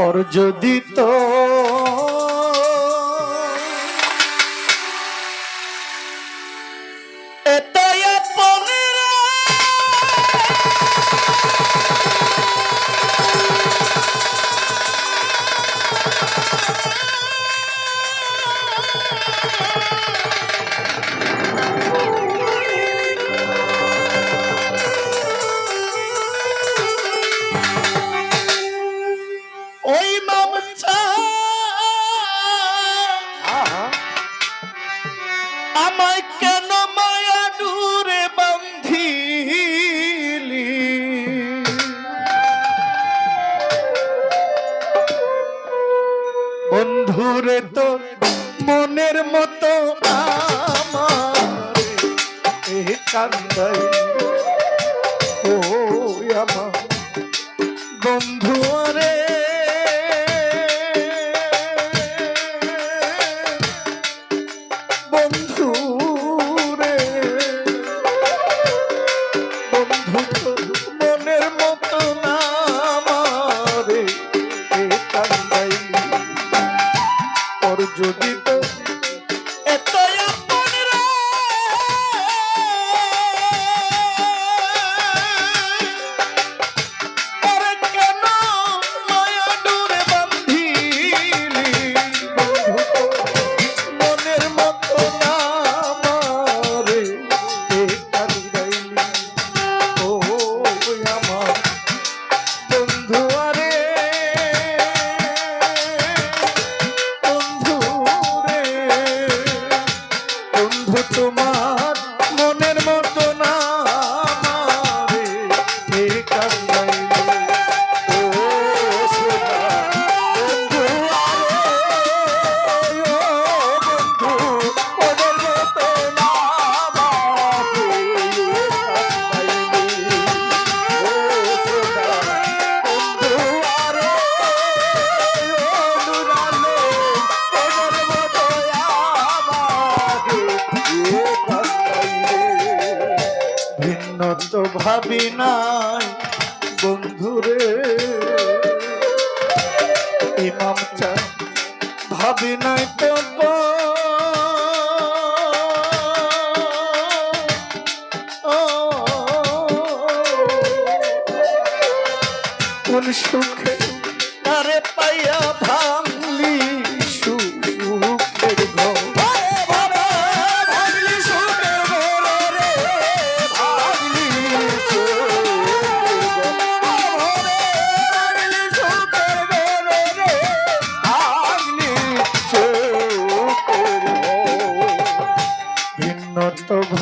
পর যদি তো আমায় কেন মায়া দূরে বান্ধিলি? বন্ধুরে তো মনের মতো আমার কান্দাই ও আমার বন্ধু। যদি তো কখনো তো ভাবি না বন্ধুরে ইমাম চা ভাবি নাই তো কোন সুখে তারে পাইয়া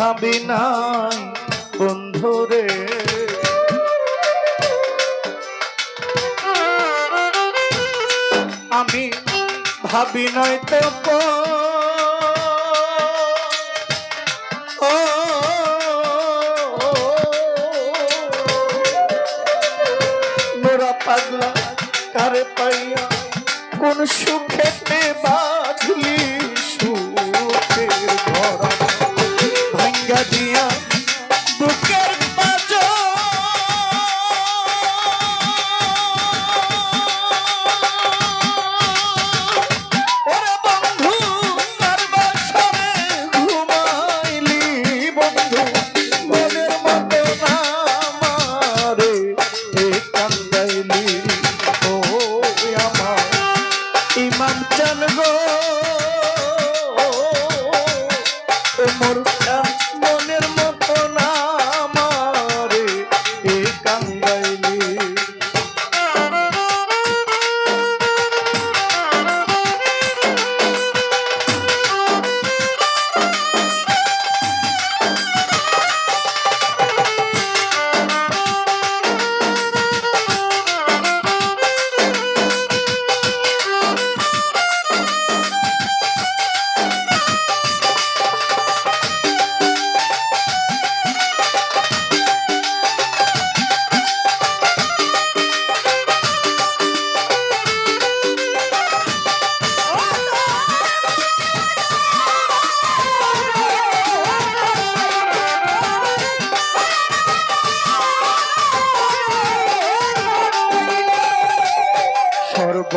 যাবে নাই বন্ধুরে আমি ভাবি নয় তো পাগলা কারে পাইয়া কোন সুখেতে বাঁধলি? Bebinha Era é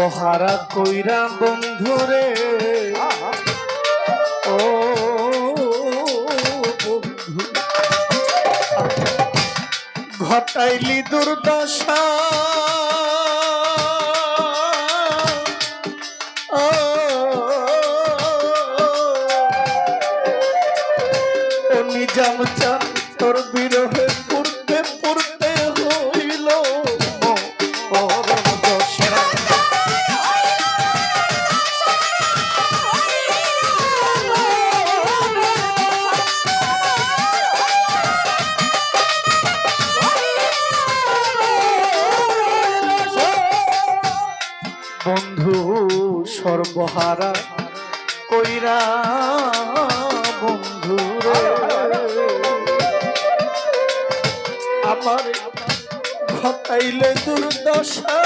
সর্বহারা কইরা বন্ধুরে ও ঘটাইলি দুর্দশা ও, নিজাম চান সর্বহারা কইরা বন্ধু আমার ঘটাইলে দুর্দশা।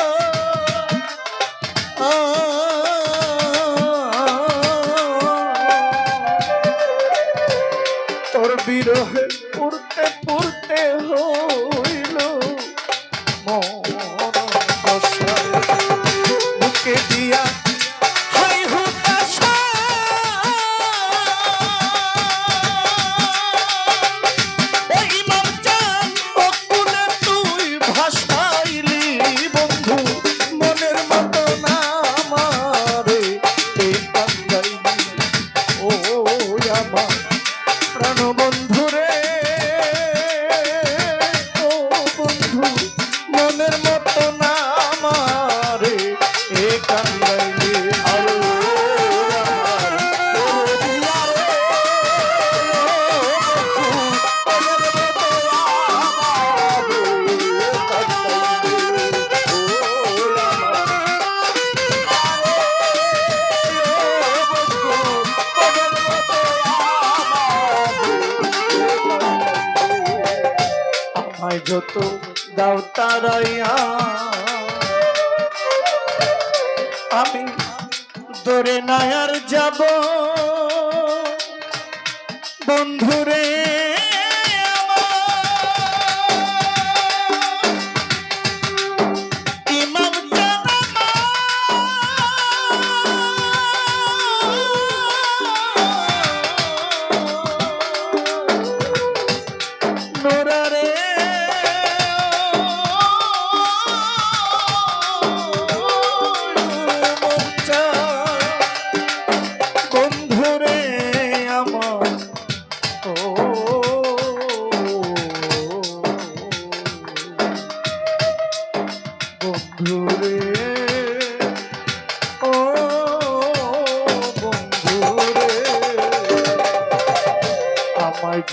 প্রাণ যত দাও তারাইয়া। আমি দরে নায়ার যাব। বন্ধুরে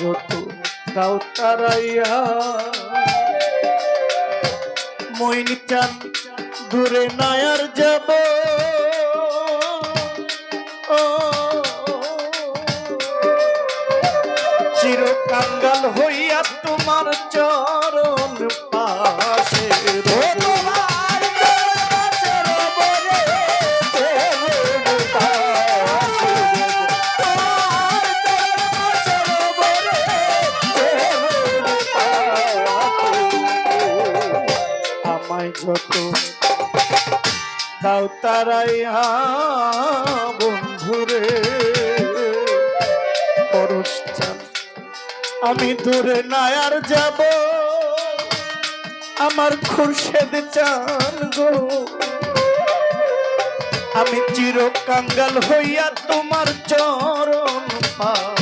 যত দাও তারাইয়া মইনি দূরে নায়ার যাব চির কাঙ্গাল হইয়া তোমার চরণ পাশে। যত দাও তারাইয়া বন্ধুরে আমি দূরে নায়ার যাব। আমার খুরশেদ চান গো। আমি চির কাঙ্গাল হইয়া তোমার চরণ পাশে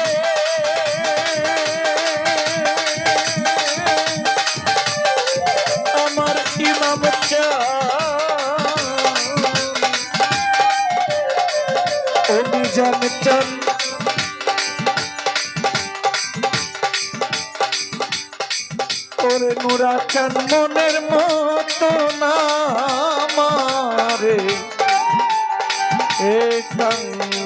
অভিযান চান ওরে নুরা চান মনের মতো না মারে এ কাঙ্গ